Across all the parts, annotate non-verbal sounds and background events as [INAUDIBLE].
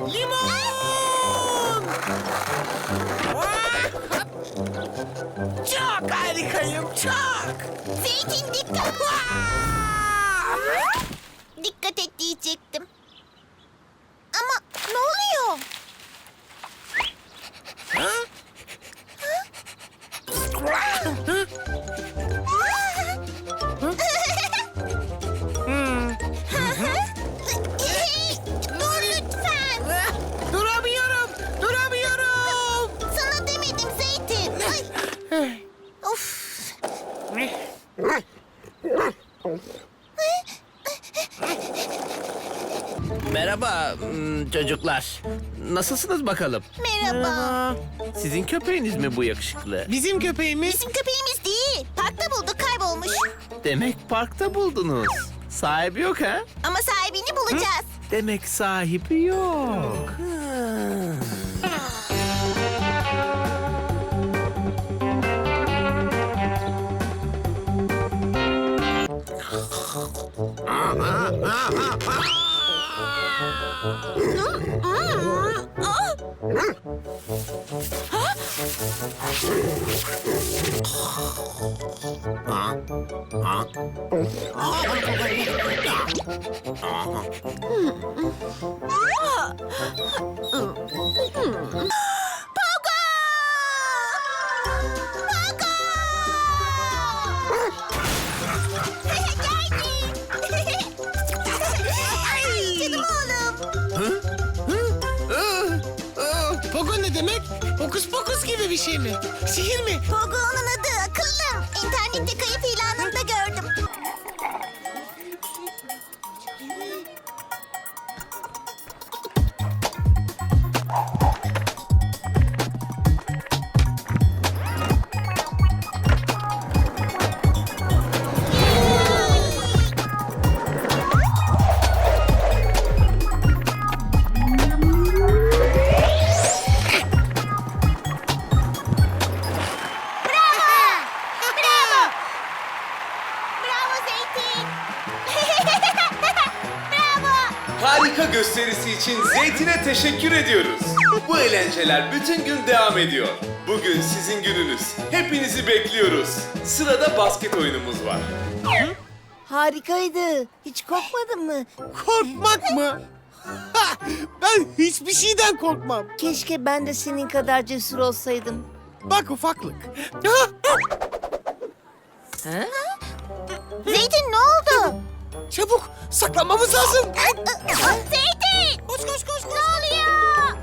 Limon! Çok harikayım, çok! Zeytin dikkat. Dikkat et diyecektim. Merhaba hmm, çocuklar. Nasılsınız bakalım? Merhaba. Sizin köpeğiniz mi bu yakışıklı? Bizim köpeğimiz... Bizim köpeğimiz değil. Parkta bulduk kaybolmuş. Demek parkta buldunuz. Sahibi yok ha? Ama sahibini bulacağız. Demek sahibi yok. [LAUGHS] Ay, canım oğlum. Pogo ne demek? Hokus pokus gibi bir şey mi? Sihir mi? Pogo'nun adı akıllım. İnternette kayıp gösterisi için Zeytin'e teşekkür ediyoruz. Bu eğlenceler bütün gün devam ediyor. Bugün sizin gününüz. Hepinizi bekliyoruz. Sırada basket oyunumuz var. Harikaydı. Hiç korkmadın mı? Korkmak mı? Ha, ben hiçbir şeyden korkmam. Keşke ben de senin kadar cesur olsaydım. Bak ufaklık. Ha, Zeytin ne oldu? Çabuk saklanmamız lazım. Zeytin! Koş koş koş Ne oluyor?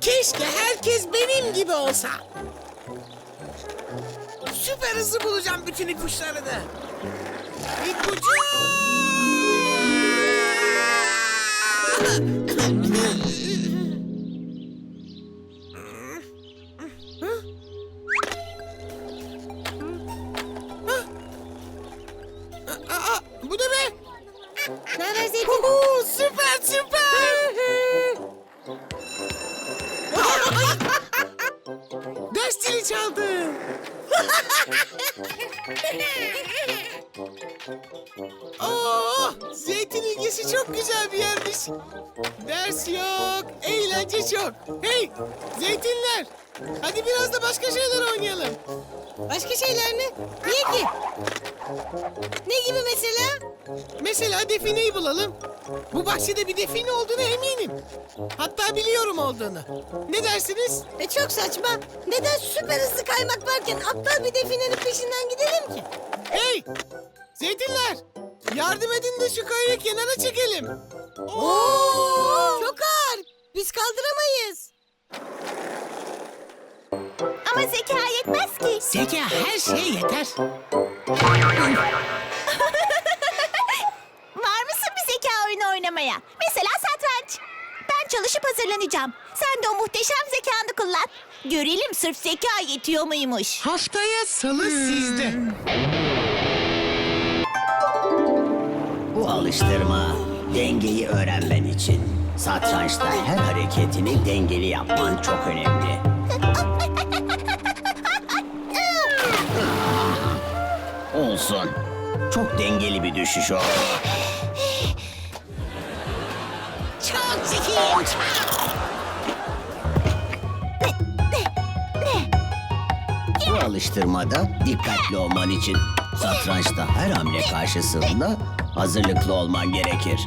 Keşke herkes benim gibi olsa. Süper hızlı bulacağım bütün ipuçlarını. İpucu! Okay. Oo, zeytin ilgisi çok güzel bir yermiş. Ders yok, eğlence çok. Hey, zeytinler. Hadi biraz da başka şeyler oynayalım. Başka şeyler mi? Niye ki? Ne gibi mesela? Mesela defineyi bulalım. Bu bahçede bir define olduğuna eminim. Hatta biliyorum olduğunu. Ne dersiniz? E çok saçma. Neden süper hızlı kaymak varken aptal bir definenin peşinden gidelim ki? Hey, zeytinler. Yardım edin de şu kayayı kenara çekelim. Oo! Çok ağır. Biz kaldıramayız. Ama zeka yetmez ki. Zeka her şeye yeter. [LAUGHS] Var mısın bir zeka oyunu oynamaya? Mesela satranç. Ben çalışıp hazırlanacağım. Sen de o muhteşem zekanı kullan. Görelim sırf zeka yetiyor muymuş. Haftaya salı sizde. Bu alıştırma dengeyi öğrenmen için. Satrançta her hareketini dengeli yapman çok önemli. Olsun. Çok dengeli bir düşüş oldu. Çok zekiyim. Bu alıştırmada dikkatli olman için satrançta her hamle karşısında hazırlıklı olman gerekir.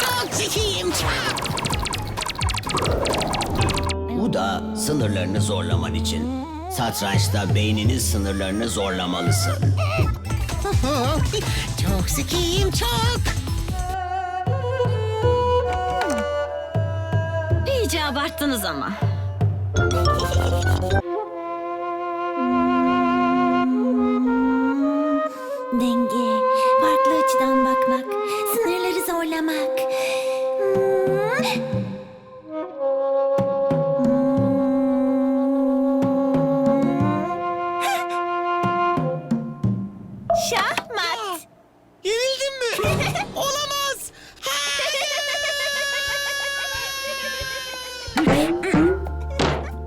Çok zekiyim. Çok. Bu da sınırlarını zorlaman için. Satrançta beyninin sınırlarını zorlamalısın. [LAUGHS] Çok zekiyim. Çok. İyice abarttınız ama. Denge, farklı açıdan bakmak, sınırları zorlamak. Hmm. Şahmat. Yenildin mi? Olamaz.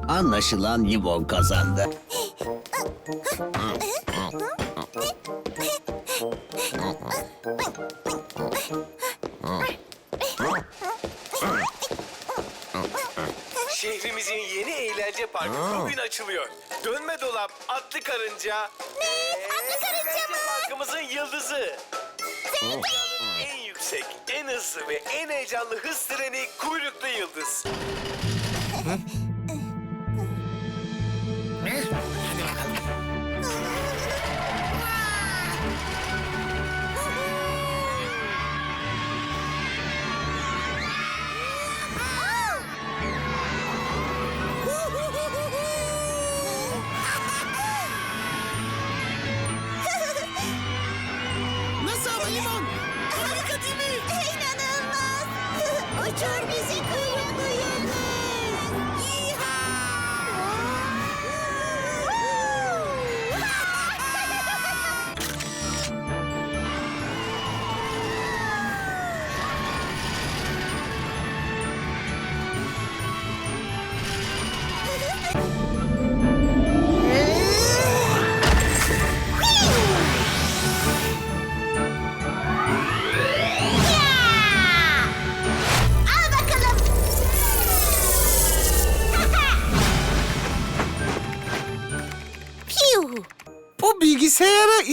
Anlaşılan Yvonne kazandı. Şehrimizin yeni eğlence parkı bugün açılıyor. Dönme dolap, atlı karınca. Ne? Atlı karınca mı? Parkımızın yıldızı. En yüksek, en hızlı ve en heyecanlı hız treni kuyruklu yıldız. Uçur bizi kuyruklu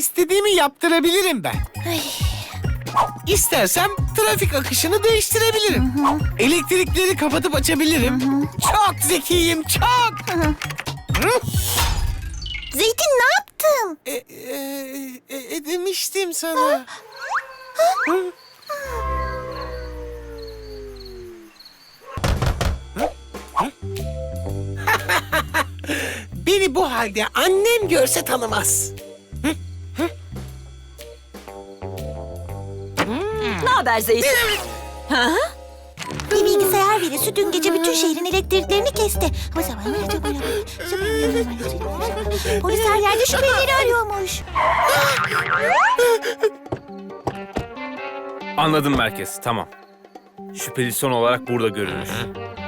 istediğimi yaptırabilirim ben. İstersem trafik akışını değiştirebilirim. Elektrikleri kapatıp açabilirim. Çok zekiyim, çok. Hı? Zeytin ne yaptın? E, e, e, e, demiştim sana. Hı? Hı? Hı? [LAUGHS] Beni bu halde annem görse tanımaz. Haber? Ha? Bir bilgisayar virüsü dün gece bütün şehrin elektriklerini kesti. Polis her yerde şüphelileri arıyormuş. Anladım merkez, tamam. Şüpheli son olarak burada görünür.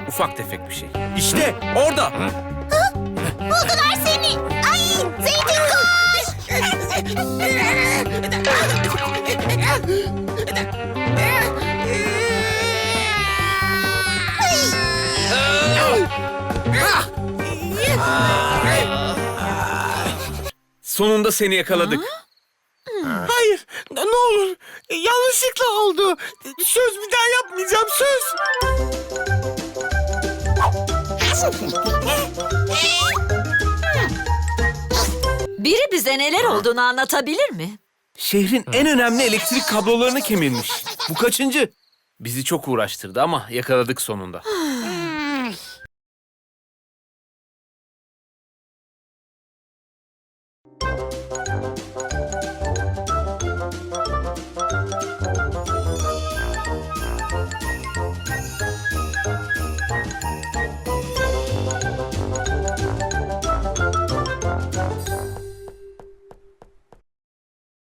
Ufak tefek bir şey. İşte orada. Buldular seni. Ay Zeytin koş. [LAUGHS] Sonunda seni yakaladık. Hayır, ne olur. Yanlışlıkla oldu. Söz bir daha yapmayacağım, söz. Biri bize neler olduğunu anlatabilir mi? Şehrin en önemli elektrik kablolarını kemirmiş. Bu kaçıncı? Bizi çok uğraştırdı ama yakaladık sonunda. Música